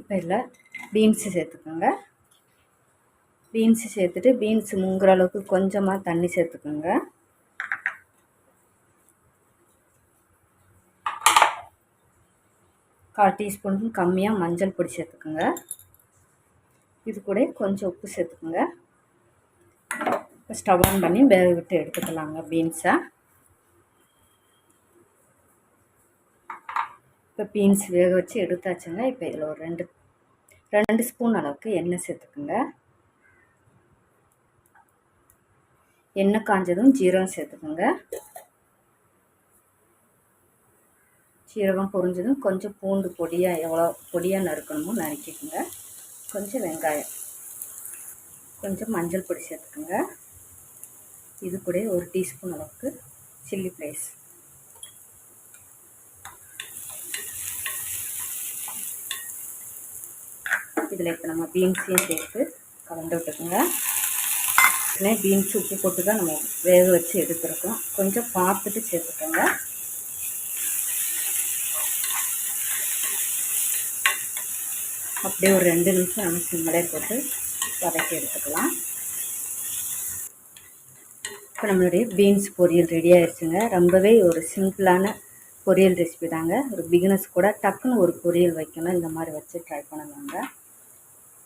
இப்போ இதில் பீன்ஸு சேர்த்துக்கோங்க. பீன்ஸு சேர்த்துட்டு பீன்ஸு முங்குற அளவுக்கு கொஞ்சமாக தண்ணி சேர்த்துக்கோங்க. கால் டீஸ்பூன் கம்மியாக மஞ்சள் பொடி சேர்த்துக்கோங்க. இது கூட கொஞ்சம் உப்பு சேர்த்துக்கோங்க. இப்போ ஸ்டவ் ஆன் பண்ணி வேக விட்டு எடுத்துக்கலாங்க பீன்ஸை. இப்போ பீன்ஸ் வேக வச்சு எடுத்தாச்சுங்க. இப்போ இதில் ஒரு ரெண்டு ரெண்டு ஸ்பூன் அளவுக்கு எண்ணெய் சேர்த்துக்குங்க. எண்ணெய் காஞ்சதும் ஜீரகம் சேர்த்துக்குங்க. சீரகம் பொரிஞ்சதும் கொஞ்சம் பூண்டு பொடியாக எவ்வளோ பொடியாக நறுக்கணுமோ நறுக்கிக்கோங்க. கொஞ்சம் வெங்காயம் கொஞ்சம் மஞ்சள் பொடி சேர்த்துக்குங்க. இது கூட ஒரு டீஸ்பூன் அளவுக்கு சில்லி ஃப்ளேஸ் இதில் இப்போ நம்ம பீன்ஸையும் சேர்த்து கலந்து விட்டுக்கோங்க. பீன்ஸ் உப்பு போட்டு தான் நம்ம வேக வச்சு எடுத்துருக்கோம். கொஞ்சம் பார்த்துட்டு சேர்த்துக்கோங்க. அப்படியே ஒரு ரெண்டு நிமிஷம் நம்ம சிம்மலே போட்டு வதக்கி எடுத்துக்கலாம். இப்போ நம்மளுடைய பீன்ஸ் பொரியல் ரெடி ஆயிடுச்சுங்க. ரொம்பவே ஒரு சிம்பிளான பொரியல் ரெசிபி தாங்க. ஒரு பிகினஸ் கூட டக்குன்னு ஒரு பொரியல் வைக்கணும். இந்த மாதிரி வச்சு ட்ரை பண்ணலாங்க.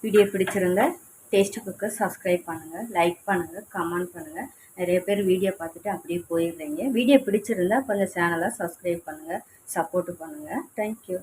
வீடியோ பிடிச்சிருந்தா டேஸ்ட் குக்கை சப்ஸ்கிரைப் பண்ணுங்கள் லைக் பண்ணுங்கள் கமெண்ட் பண்ணுங்கள் நிறைய பேர் வீடியோ பார்த்துட்டு அப்படியே போயிடுறீங்க. வீடியோ பிடிச்சிருந்தா கொஞ்சம் சேனலை சப்ஸ்கிரைப் பண்ணுங்கள் சப்போர்ட்டு பண்ணுங்கள் தேங்க்யூ